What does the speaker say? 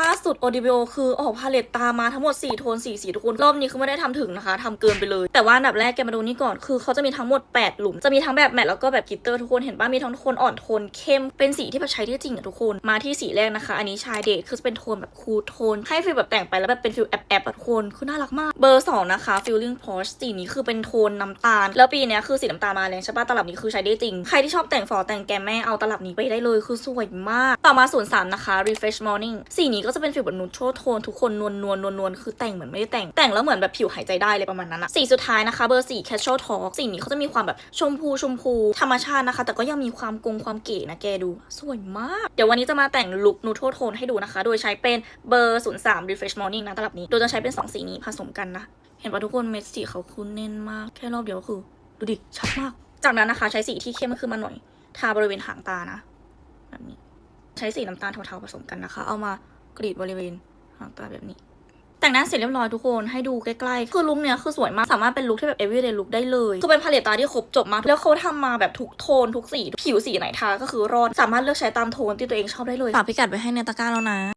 ล่าสุด o d i v o คือออกพาเลตตามาทั้งหมด 4 โทน 4 สีทุกคน รอบนี้คือไม่ได้ทำถึงนะคะทำเกินไปเลย แต่ว่าอันดับแรกแกมาดูนี่ก่อน คือเขาจะมีทั้งหมด 8 หลุม จะมีทั้งแบบแมตต์แล้วก็แบบกิตเตอร์ทุกคน เห็นป่ะ มีทั้งโทนอ่อนโทนเข้ม เป็นสีที่แบบใช้ได้จริงอะทุกคน มาที่สีแรกนะคะ อันนี้ชายเดทคือจะเป็นโทนแบบคูลโทน ให้ฟีลแบบแต่งไปแล้วแบบเป็นฟีลแอบแอบอะทุกคน คือน่ารักมาก เบอร์สองนะคะ feeling posh สีนี้คือเป็นโทนน้ำตาล แล้วปีนี้คือสีน้ำตาลมาแรงใช่ป่ะ ตลับนี้คือใช้ได้จริง ใครที่ชอบแต่งฟอแต่งแกมแม่เอาตลับนี้ไปได้เลย คือสวยมาก ต่อมาศูนย์สามนะคะ refresh morning สีนี้ก็จะเป็นฟีลแบบนูโทโทนทุกคนนวลนวลนวลนวลคือแต่งเหมือนไม่ได้แต่ง แต่งแล้วเหมือนแบบผิวหายใจได้เลยประมาณนั้นอะสีสุดท้ายนะคะเบอร์สี่ casual talk สีนี้เขาจะมีความแบบชมพูชมพู ธรรมชาตินะคะ แต่ก็ยังมีความกงความเก๋นะแกดู สวยมาก เดี๋ยววันนี้จะมาแต่งลุคนูโทโทนให้ดูนะคะ โดยใช้เป็นเบอร์03 refresh morning นะตลับนี้ โดยจะใช้เป็นสองสีนี้ผสมกันนะ เห็นปะทุกคนเม็ดสีเขาคุ้นเน้นมาก แค่รอบเดียวคือ ดูดิชัดมาก จากนั้นนะคะใช้สีที่เข้มขึ้นมาหน่อย ทาบริเวณหางตานะ แบบนี้ ใช้สีน้ำตาลเทาๆผสมกันนะคะ เอามา กรีดบริเวณหางตาแบบนี้ แต่งหน้าเสร็จเรียบร้อยทุกคนให้ดูใกล้ๆ คือลุคเนี้ยคือสวยมากสามารถเป็นลุคที่แบบ everyday look ได้เลยคือเป็นพาเลตตาที่ครบจบมากแล้วเขาทำมาแบบทุกโทนทุกสีผิวสีไหนทาก็คือรอดสามารถเลือกใช้ตามโทนที่ตัวเองชอบได้เลยฝากพิกัดไว้ให้ในตะกร้าแล้วนะ